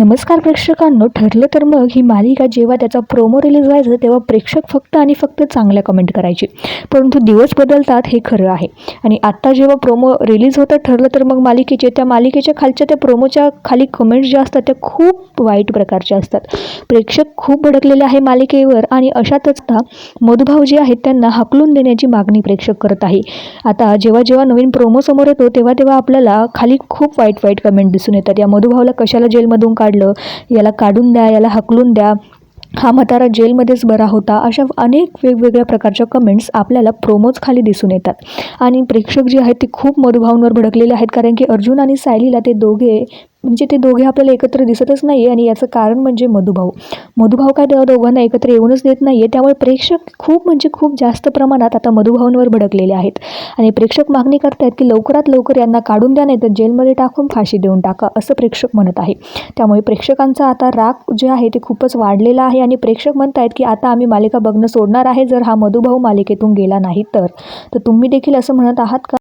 नमस्कार प्रेक्षकांनो ठरलं तर मग ही मालिका जेव्हा त्याचा प्रोमो रिलीज व्हायचं तेव्हा प्रेक्षक फक्त आणि फक्त चांगल्या कमेंट करायचे. परंतु दिवस बदलतात हे खरं आहे. आणि आत्ता जेव्हा प्रोमो रिलीज होतं ठरलं तर मग मालिकेचे त्या मालिकेच्या खालच्या त्या प्रोमोच्या खाली कमेंट्स ज्या असतात त्या खूप वाईट प्रकारच्या असतात. प्रेक्षक खूप भडकलेले आहे मालिकेवर आणि अशातच आता मधुभाव जे आहेत त्यांना हकलून देण्याची मागणी प्रेक्षक करत आहे. आता जेव्हा जेव्हा नवीन प्रोमो समोर येतो तेव्हा तेव्हा आपल्याला खाली खूप वाईट वाईट कमेंट दिसून येतात. या मधुभावला कशाला जेलमधून काढलं याला काढून द्या याला हकलून द्या. हा म्हातारा जेलमध्येच बरा होता. अशा अनेक वेगवेगळ्या प्रकारच्या कमेंट्स आपल्याला प्रोमोज खाली दिसून येतात. आणि प्रेक्षक जे आहेत ते खूप मधुभावांवर भडकलेले आहेत. कारण की अर्जुन आणि सायलीला ते दोघे म्हणजे ते दोघे आपल्याला एकत्र दिसतच नाही आहे आणि याचं कारण म्हणजे मधुभाऊ. मधुभाऊ काय त्या दोघांना एकत्र येऊनच देत नाही आहे त्यामुळे प्रेक्षक खूप म्हणजे खूप जास्त प्रमाणात आता मधुभावांवर भडकलेले आहेत. आणि प्रेक्षक मागणी करतायत की लवकरात लवकर यांना काढून द्या नाही तर जेलमध्ये टाकून फाशी देऊन टाका असं प्रेक्षक म्हणत आहे. त्यामुळे प्रेक्षकांचा आता राग जे आहे ते खूपच वाढलेला आहे आणि प्रेक्षक म्हणत आहेत की आता आम्ही मालिका बघणं सोडणार आहे जर हा मधुभाऊ मालिकेतून गेला नाही तर. तर तुम्ही देखील असं म्हणत आहात का?